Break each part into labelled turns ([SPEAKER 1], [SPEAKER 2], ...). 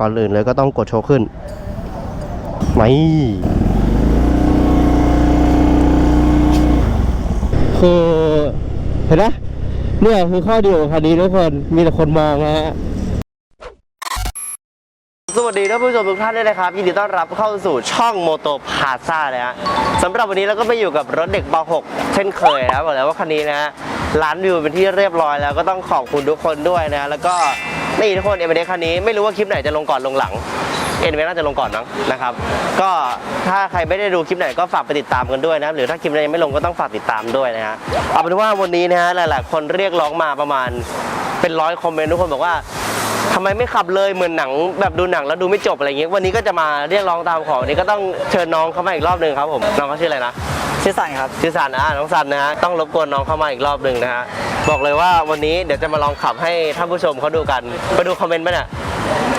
[SPEAKER 1] ก่อนอื่นเลยก็ต้องกดโชว์ขึ้นไม่คือเห็นไหมเนี่ยคือข้อดีของคันนี้ทุกคนมีแต่คนมองนะฮะสวัสดีท่านผู้ชมทุกท่านด้วยนะครับยินดีต้อนรับเข้าสู่ช่องโมโตพาซ่านะฮะสำหรับวันนี้เราก็ไปอยู่กับรถเด็กป .6 เช่นเคยนะครับบอกเลยว่าคันนี้นะฮะร้านวิวเป็นที่เรียบร้อยแล้วก็ต้องขอบคุณทุกคนด้วยนะ แล้วก็ นี่ทุกคนเอ็มเคันนี้ไม่รู้ว่าคลิปไหนจะลงก่อนลงหลังเอ็นเวน่าจะลงก่อนมั้งนะครับ ก็ถ้าใครไม่ได้ดูคลิปไหนก็ฝากไปติดตามกันด้วยนะหรือถ้าคลิปไหนยังไม่ลงก็ต้องฝากติดตามด้วยนะฮะเอาเป็นว่าวันนี้นะฮะหลายๆคนเรียกร้องมาประมาณเป็นร้อยคอมเมนต์ทุกคนบอกว่าทำไมไม่ขับเลยเหมือนหนังแบบดูหนังแล้วดูไม่จบอะไรเงี้ยวันนี้ก็จะมาเรียกร้องตามขอวันนี้ก็ต้องเชิญน้องเข้ามาอีกรอบหนึ่งครับผมน้องเขาชื่ออะไรนะ
[SPEAKER 2] ชื่อสันครับ
[SPEAKER 1] ชื่อสันอะน้องสันนะฮะต้องรบกวนน้องเข้ามาอีกรอบหนึ่งนะฮะบอกเลยว่าวันนี้เดี๋ยวจะมาลองขับให้ท่านผู้ชมเขาดูกัน ไปดูคอมเมนต์ไหมเนี่ย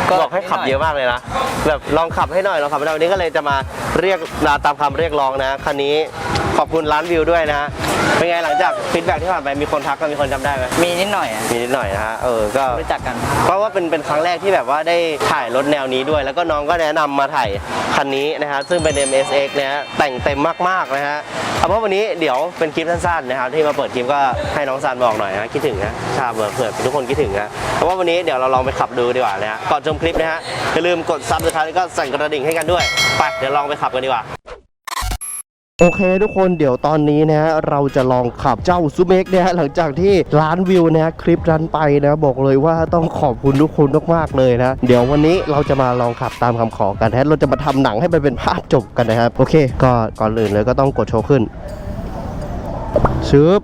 [SPEAKER 2] ก็
[SPEAKER 1] บอกให้ขับเยอะมากเลยนะแบบลองขับให้หน่อยลองขับให้หน่อยวันนี้ก็เลยจะมาเรียกตามคำเรียกร้องนะคันนี้ ขอบคุณร้านวิวด้วยนะเป็นไงหลังจากฟีดแบ็กที่ผ่านไปมีคนทักกันมีคนจำได้ไหม
[SPEAKER 2] มีนิดหน่อยอะ
[SPEAKER 1] มีนิดหน่อยนะฮะเออก็
[SPEAKER 2] รู้จักกัน
[SPEAKER 1] เพราะว่าเป็นเป็นครั้งแรกที่แบบว่าได้ถ่ายรถแนวนี้ด้วย แล้วก็น้องก็แนะนำมาถ่ายคันนี้นะฮะซึ่งเป็น MSX นะฮะแต่งเต็มมากๆนะฮะเอาเป็นว่าวันนี้เดี๋ยวเป็นคลิปสั้นๆนะครับที่มาเปิดคลิปก็ให้น้องซันบอกหน่อยนะคิดถึงนะชาเบื่อเผื่อทุกคนคิดถึงนะเพราะว่าวันนี้เดี๋ยวเราลองไปขับดูดีกว่านะฮะก่อนชมคลิปนะฮะอย่าลืมกดซับสไครต์แล้วก็สั่นกระดิ่งให้กันด้วยไปเดี๋ยวลองไปขับกันดีกว่า โอเคทุกคนเดี๋ยวตอนนี้นะฮะเราจะลองขับเจ้าซูเมกเนี่ยฮะหลังจากที่ร้านวิวนะฮะคลิปรันไปนะบอกเลยว่าต้องขอบคุณทุกคนมากๆเลยนะ เดี๋ยววันนี้เราจะมาลองขับตามคำขอกันนะเราจะมาทำหนังให้มันเป็นภาพจบกันนะครับโอเคก็ก่อนอื่นเลยก็ต้องกดโชว์ขึ้นชึบ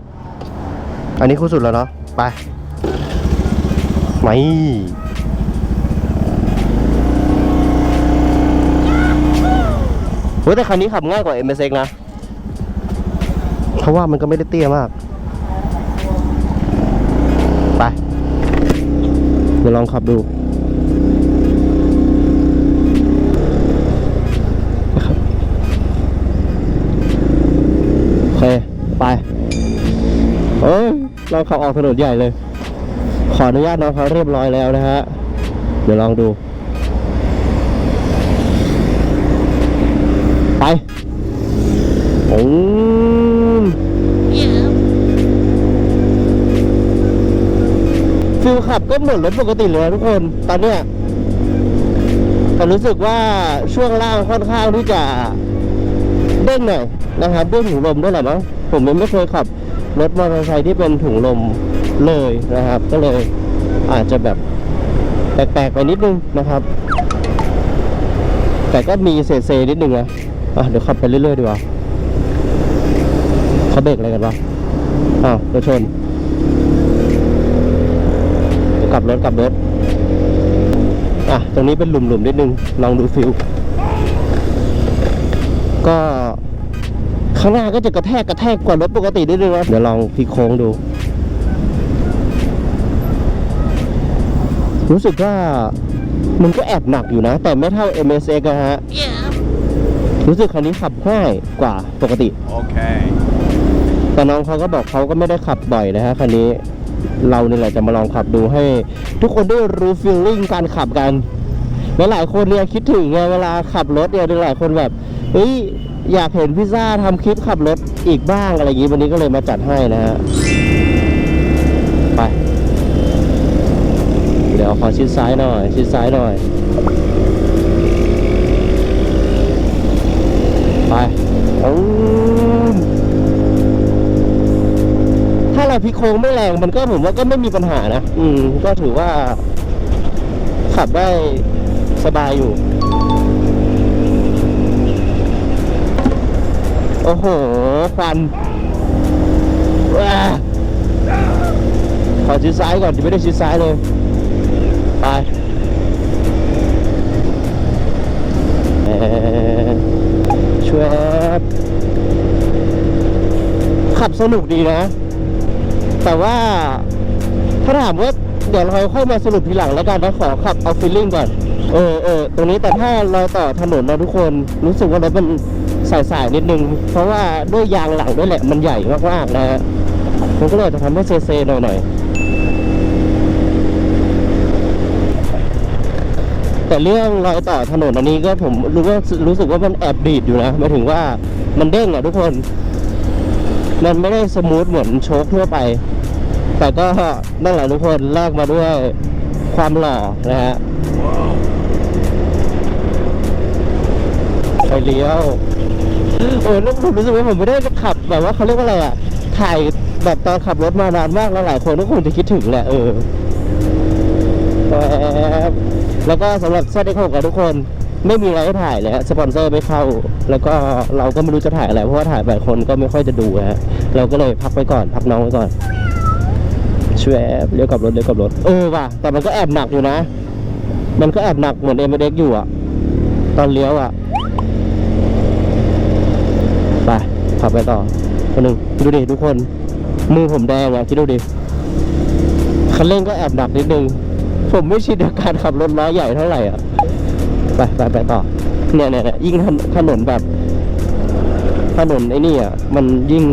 [SPEAKER 1] อันนี้คู่สุดแล้วเนาะไปไม่เฮ้ยแต่คันนี้ขับง่ายกว่า MSX นะ เพราะว่ามันก็ไม่ได้เตี้ยมาก ไป เดี๋ยวลองขับดูโอเคไปเอ้ยเราขับออกถนนใหญ่เลย ขออนุญาตน้องเขาเรียบร้อยแล้วนะฮะ เดี๋ยวลองดู ไปโอ้ ฟิลขับก็เหมือนรถปกติเลยทุกคนตอนเนี้ยแต่รู้สึกว่าช่วงล่างค่อนข้างที่จะเด้งหน่อยนะครับด้วยถุงลมด้วยแหละมั้งผมยังไม่เคยขับรถมอเตอร์ไซค์ที่เป็นถุงลมเลยนะครับ ก็เลยอาจจะแบบแปลกๆไปนิดนึงนะครับ แต่ก็มีเซเซนิดนึงนะอะเดี๋ยวขับไปเรื่อยๆดีกว่าเขาเบรกอะไรกันวะอ้าวรถชนเดี๋ยว กลับรถกลับรถอะตรงนี้เป็นหลุมๆนิดนึงลองดูฟิลก็ข้างหน้าก็จะกระแทกกระแทกกว่ารถปกตินิดนึงนะเดี๋ยวลองพลิกโค้งดู รู้สึกว่ามันก็แอบหนักอยู่นะ แต่ไม่เท่า MSX นะฮะ รู้สึกคันนี้ขับง่ายกว่าปกติ
[SPEAKER 3] Okay.
[SPEAKER 1] แต่น้องเขาก็บอกเขาก็ไม่ได้ขับบ่อยนะฮะคันนี้ เราเนี่แหละจะมาลองขับดูให้ ทุกคนได้รู้ฟีลลิ่งการขับกันและหลายคนเนี่ยคิดถึงไงเวลาขับรถเนี่ยหลายคนแบบเฮ้ยอยากเห็นพิซซ่าทำคลิปขับรถอีกบ้างอะไรอย่างนี้วันนี้ก็เลยมาจัดให้นะฮะไปเดี๋ยวขอชิดซ้ายหน่อย ชิดซ้ายหน่อย พลิกโค้งไม่แรงมันก็ผมว่าก็ไม่มีปัญหานะ อืม ก็ถือว่า ขับได้สบายอยู่ โอ้โหควันว้าขอชิดซ้ายก่อนยังไม่ได้ชิดซ้ายเลย ไปเออช่วยขับสนุกดีนะ แต่ว่าถ้าถามว่าเดี๋ยวเราค่อยมาสรุปทีหลังแล้วกันนะขอขับเอาฟีลลิ่งก่อน เออเออตรงนี้แต่ถ้าเราต่อถนนนะทุกคนรู้สึกว่ารถมันสายๆนิดนึง เพราะว่าด้วยยางหลังด้วยแหละมันใหญ่มากๆนะฮะมันก็เลยจะทำให้เซเซหน่อยๆแต่เรื่องรอยต่อถนนอันนี้ก็ผมรู้ว่ารู้สึกว่ามันแอบดีดอยู่นะหมายถึงว่ามันเด้งอะทุกคน มันไม่ได้สมูทเหมือนโชคทั่วไป แต่ก็นั่นแหละทุกคนแลกมาด้วยความหล่อนะฮะไฟเลี้ยวโอ้ยผมรู้สึกว่าผมไม่ได้ขับแบบว่าเขาเรียกว่าอะไรอะถ่ายแบบตอนขับรถมานานมากแล้วหลายคนก็คงจะคิดถึงแหละเออแป๊บแล้วก็สำหรับเซตเอ็กหกทุกคนไม่มีอะไรให้ถ่ายเลยฮะสปอนเซอร์ไม่เข้า แล้วก็เราก็ไม่รู้จะถ่ายอะไรเพราะว่าถ่ายไปคนก็ไม่ค่อยจะดูฮะเราก็เลยพักไว้ก่อน พักน้องไว้ก่อน ชวบเลี้ยวกลับรถเลี้ยวกลับรถเออว่ะแต่มันก็แอบหนักอยู่นะ มันก็แอบหนักเหมือนเอ็มเด็กอยู่อะตอนเลี้ยวอะไปขับไปต่อคนหนึ่งดูดิทุกคน มือผมแดงอะคิดดูดิคันเร่งก็แอบหนักนิดนึง ผมไม่ชินกับการขับรถล้อใหญ่เท่าไหร่อะไปไปไปต่อ เนี่ยเนี่ยเนี่ยยิ่งถนถนนแบบถนนไอ้นี่อะมันยิ่ง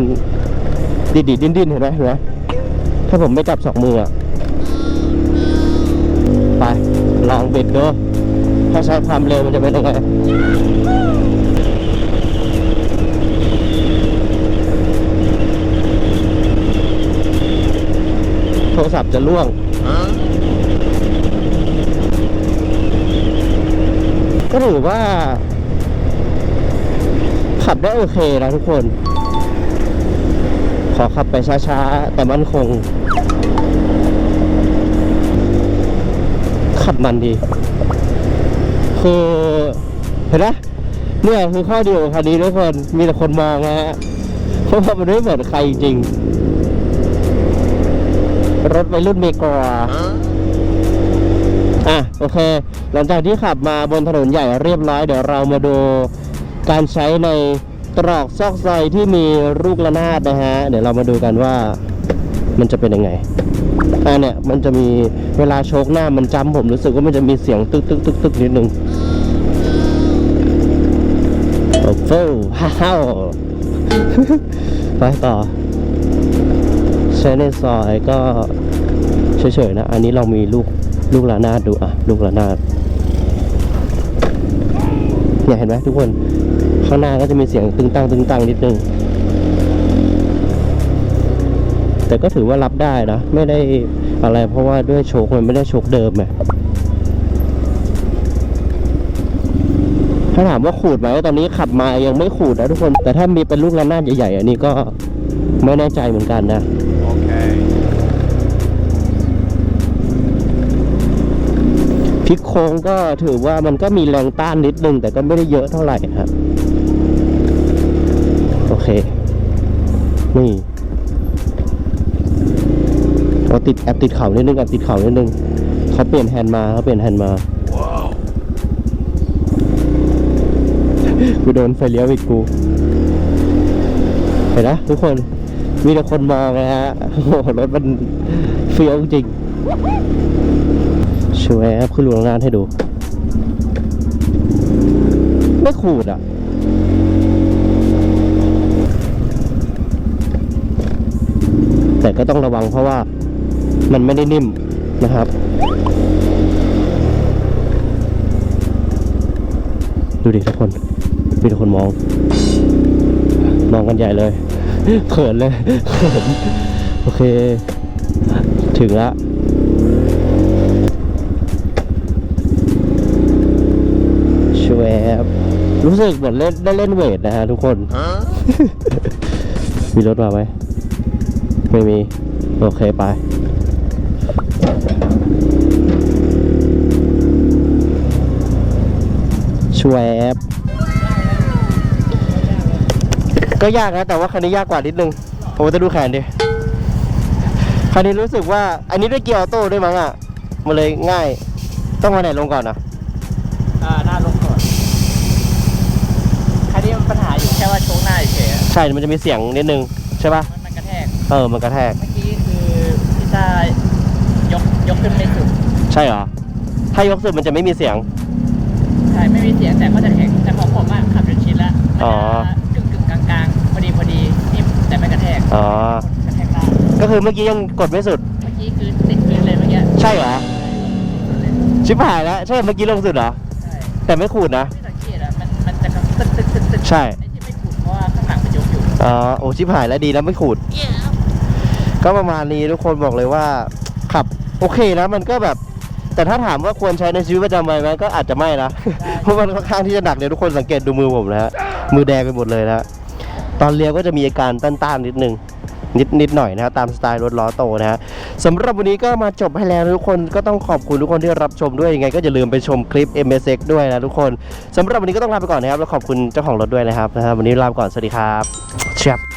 [SPEAKER 1] ดิดดิดดิ้นดิ้นเห็นไหมเห็นไหม ถ้าผมไม่จับสองมืออะไป ลองบิดดูถ้าใช้ความเร็วมันจะเป็นยังไงโทรศัพท์จะล่วงก็ถือว่า ขับได้โอเคนะทุกคน ขอขับไปช้าๆ แต่มั่นคง ขับมันดี คือเห็นไหมเนี่ยคือข้อดีของคันนี้ทุกคนมีแต่คนมองนะฮะเพราะว่ามันไม่เหมือนใครจริง รถวัยรุ่นเมกาอะโอเค หลังจากที่ขับมาบนถนนใหญ่เรียบร้อย เดี๋ยวเรามาดูการใช้ใน ตรอกซอกซอยที่มีลูกระนาดนะฮะ เดี๋ยวเรามาดูกันว่ามันจะเป็นยังไงอ่าเนี่ยมันจะมีเวลาโชกหน้ามันจำผมรู้สึกว่ามันจะมีเสียงตึกตึกตึกตึกนิดนึงโอ้โหฮ่าวไปต่อใช้ในซอยก็เฉยๆนะ อันนี้เรามีลูกลูกระนาดดูอะ ลูกระนาด เนี่ยเห็นไหมทุกคน ข้างหน้าก็จะมีเสียงตึงตังตึงตังนิดนึง แต่ก็ถือว่ารับได้นะ ไม่ได้อะไรเพราะว่าด้วยโชคมันไม่ได้โชคเดิมไงถ้าถามว่าขูดไหมตอนนี้ขับมายังไม่ขูดนะทุกคน แต่ถ้ามีเป็นลูกระนาดใหญ่ๆอันนี้ก็ไม่แน่ใจเหมือนกันนะ
[SPEAKER 2] Okay.
[SPEAKER 1] พิกโค้งก็ถือว่ามันก็มีแรงต้านนิดนึง แต่ก็ไม่ได้เยอะเท่าไหร่ครับ โอเค นี่เราติดแอปติดเข่านิดนึงแอปติดเข่านิดนึงเขาเปลี่ยนแฮนด์มาเขาเปลี่ยนแฮนด์มา
[SPEAKER 2] Whoa.
[SPEAKER 1] กูโดนไฟเลี้ยวอีกกูเห็นนะทุกคนมีแต่คนมองนะฮะโอ้รถมันเฟี้ยวจริง ช่วยขึ้นลงงานให้ดู ไม่ขูดอะ แต่ก็ต้องระวังเพราะว่ามันไม่ได้นิ่มนะครับ ดูดิทุกคน มีแต่คนมอง มองกันใหญ่เลยเขินเลยเขินโอเค ถึงละ ชวบ รู้สึกเหมือนเล่นได้เล่นเวทนะฮะทุกคน
[SPEAKER 2] Huh?
[SPEAKER 1] มีรถมาไหมไม่มี โอเคไปชวบก็ยากนะ แต่ว่าคันนี้ยากกว่านิดนึง ผมจะดูแขนดิ คันนี้รู้สึกว่า อันนี้ด้วยเกียร์ออโต้ด้วยมั้งอะ มันเลยง่าย ต้องมาไหนลงก่อนนะ
[SPEAKER 3] อ่าหน้าลงก่อนคันนี้มันปัญหาอยู่แค่ว่าโชว์หน้าเฉยๆอะ
[SPEAKER 1] ใช่มันจะมีเสียงนิดนึงใช่ปะ
[SPEAKER 3] มันมันกระแทก
[SPEAKER 1] เออมันกระแทก
[SPEAKER 3] เมื่อกี้คือพี่ตายกยกขึ้นไม่สุด
[SPEAKER 1] ใช่เหรอ ถ้ายกสุดมันจะไม่มีเสียง
[SPEAKER 3] ใช่ไม่มีเสียงแต่ก็จะแข็งแต่ของผมอะขับจนชินแล้วมัน
[SPEAKER 1] อ๋อ
[SPEAKER 3] จะกึ่งกึ่งๆกลางๆพอดีพอดีนิ่มแต่ไม่กระแทก
[SPEAKER 1] อ๋อ
[SPEAKER 3] กระแทกได้
[SPEAKER 1] ก็คือเมื่อกี้ยังกดไม่สุด
[SPEAKER 3] เมื่อกี้คือติดพื้นเลยเมื่อกี้
[SPEAKER 1] ใช่เหรอ ชิบหายแล้ว ใช่เมื่อกี้ลงสุดเหรอ
[SPEAKER 3] ใช่
[SPEAKER 1] แต่ไม่ขูดนะ
[SPEAKER 3] ไม่สังเกตอะมันมันจะตึกตึกตึกตึก
[SPEAKER 1] ใช่
[SPEAKER 3] ไอ้ อยู่
[SPEAKER 1] อ๋อโอ้ชิบหายแล้วดีแล้วไม่ขูด ก็ประมาณนี้ทุกคนบอกเลยว่า ขับโอเคนะมันก็แบบ แต่ถ้าถามว่าควรใช้ในชีวิตประจำวันไหมก็อาจจะไม่นะ เพราะมันค่อนข้างที่จะหนักเลยทุกคนสังเกตดูมือผมนะฮะมือแดงไปหมดเลยนะฮะตอนเลี้ยวก็จะมีอาการต้านๆนิดนึงนิดนิดหน่อยนะฮะตามสไตล์รถล้อโตนะฮะสำหรับวันนี้ก็มาจบให้แล้วนะทุกคนก็ต้องขอบคุณทุกคนที่รับชมด้วยยังไง ก็อย่าลืมไปชมคลิป MSX ด้วยนะทุกคนสำหรับวันนี้ก็ต้องลาไปก่อนนะครับแล้วขอบคุณเจ้าของรถด้วยนะครับนะครับวันนี้ลาไปก่อนสวัสดีครับ เชียบ